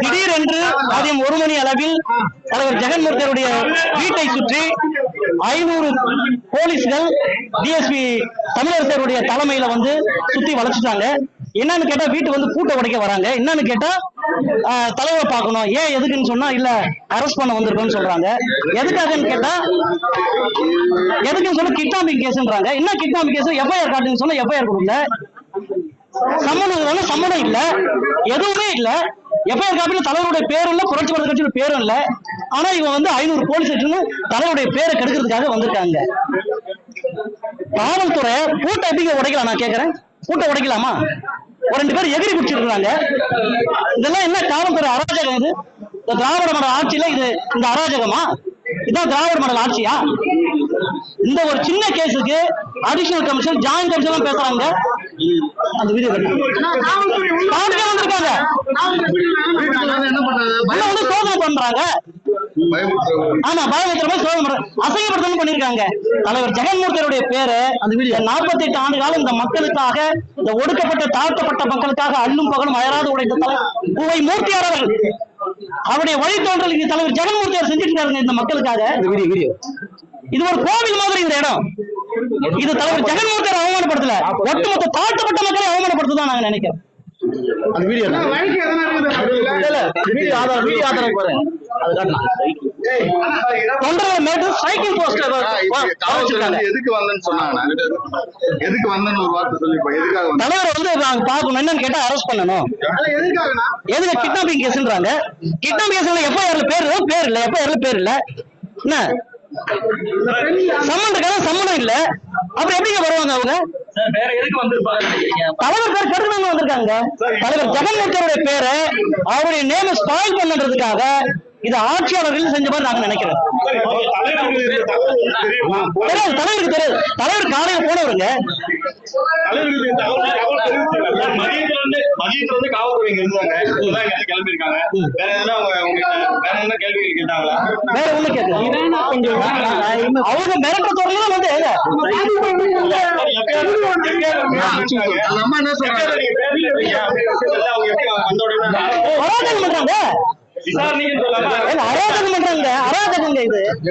திடீரென்று மதியம் ஒரு மணி அளவில் தலைவர் ஜெகன்மூர்த்தியுடைய வீட்டை சுற்றி ஐநூறு போலீஸ்கள் டிஎஸ்பி தமிழரசருடைய தலைமையில வந்து சுத்தி வளைச்சிட்டாங்க என்னன்னு கேட்டா வீட்டு வந்து பூட்டை உடைக்க வராங்க. என்னன்னு கேட்டா தலைவரை பார்க்கணும். ஏன் எதுக்குன்னு சொன்னா இல்ல அரெஸ்ட் பண்ண வந்திருக்கோம்னு சொல்றாங்க. எதுக்காகன்னு கேட்டா எதுக்குன்னு சொன்னா கிட்னாப்பிங் கேஸ்ன்றாங்க என்ன கிட்னாப்பிங் கேஸ் எஃப்ஐஆர் காட்டுன்னு சொன்னா எஃப்ஐஆர் கொடுங்க. சம்மந்தம் இல்லைன்னா இல்ல. எதுவுமே இல்ல. எஃப்ஐஆர் காப்பில தலைவருடைய பேரும் இல்ல புரட்சி பாரத கட்சியோட பேரும் இல்ல. ஆனா இவன் வந்து ஐநூறு போலீஸ் வச்சுன்னு தலைவருடைய பேரை கெடுக்கிறதுக்காக வந்திருக்காங்க. காவல்துறை பூட்டை எப்படிங்க உடைக்கலாம் நான் கேக்குறேன்? பூட்டை உடைக்கலாமா? ஒரு ரெண்டு பேர் எகிரி பிடிச்சிருக்காங்க இதெல்லாம் என்ன காவல்துறை அராஜகம் இது? இந்த திராவிட மாடல் ஆட்சியில இது இந்த அராஜகமா? இதான் திராவிட மாடல் ஆட்சியா? இந்த ஒரு சின்ன கேஸுக்கு அடிஷனல் கமிஷன் ஜாயிண்ட் கமிஷன் பேசுறாங்க. அந்த வீடியோ வந்திருக்காங்க வந்து சோதனை பண்றாங்க? ஆமா பயமுறுத்துற மாதிரி சோதனை பண்றாங்க. அசையப்படுத்தணும் பண்ணிருக்காங்க. தலைவர் ஜெகன்மூர்த்தியுடைய பேரு அந்த வீடியோ நாற்பத்தி எட்டு ஆண்டு காலம் இந்த மக்களுக்காக இந்த ஒடுக்கப்பட்ட தாழ்த்தப்பட்ட மக்களுக்காக அல்லும் பகலும் அயராது உடைத்த தலைவர் பூவை மூர்த்தியார் அவர்கள். அவருடைய வழித்தோன்றல் தலைவர் ஜெகன்மூர்த்தியார் செஞ்சுட்டு இருக்காருங்க இந்த மக்களுக்காக இது ஒரு கோவில் மாதிரி இந்த இடம். இது தலைவர் ஜெகன்மூர்த்தியார் அவமானப்படுத்தல. ஒட்டுமொத்த தாழ்த்தப்பட்ட மக்களை அவமானப்படுத்துதான் நாங்க நினைக்கிறோம். அந்த வீடியோ வீடியோ ஆதாரம் வீடியோ ஆதாரம் பாருங்க. அது காட்டலாம் தொண்டர்கள் மேட்டு சைக்கிள் போஸ்டர் எதுக்கு வந்தேன்னு சொன்னாங்க. எதுக்கு வந்தேன்னு ஒரு வார்த்தை சொல்லிப்போம் எதுக்காக வந்தேன் தலைவர் வந்து நாங்க பார்க்கணும். என்னன்னு கேட்டா அரெஸ்ட் பண்ணணும். எதுக்கு கிட்னாப்பிங் கேஸ்ன்றாங்க கிட்னாப்பிங் கேஸ்ல எஃப்ஐஆர்ல பேர் இல்ல பேர் இல்ல. எஃப்ஐஆர்ல பேர் இல்ல. என்ன? சம்மந்தக்காக சம்மந்தம் இல்ல. அப்புறம் எப்படிங்க வருவாங்க அவங்க? தலைவர் பேர் கருணாங்க வந்திருக்காங்க. தலைவர் ஜெகன்மூர்த்தியோட பேரை அவருடைய நேம ஸ்பாயில் பண்ணுறதுக்காக இது ஆட்சியாளர்கள் செஞ்ச மாதிரி நாங்க நினைக்கிறோம். தலைவருக்கு தெரியாது. தலைவர் காலையில போனவருங்க. மதியத்துல வந்து காவல்துறை இங்க இருந்தாங்க இப்பதான் இங்க வேற எதுனா அவங்க வேற என்ன கேள்வி கேட்டாங்களா வேற ஒண்ணு கேட்கல. அவங்க மிரட்ட வந்து அந்த அம்மா என்ன சொல்றாங்க அவங்க எப்படி வந்த உடனே அராஜகம் பண்றாங்க. விசாரணைக்கு சொல்லாம ஏங்க, அராஜகம் பண்றாங்க. அராஜகங்க இது.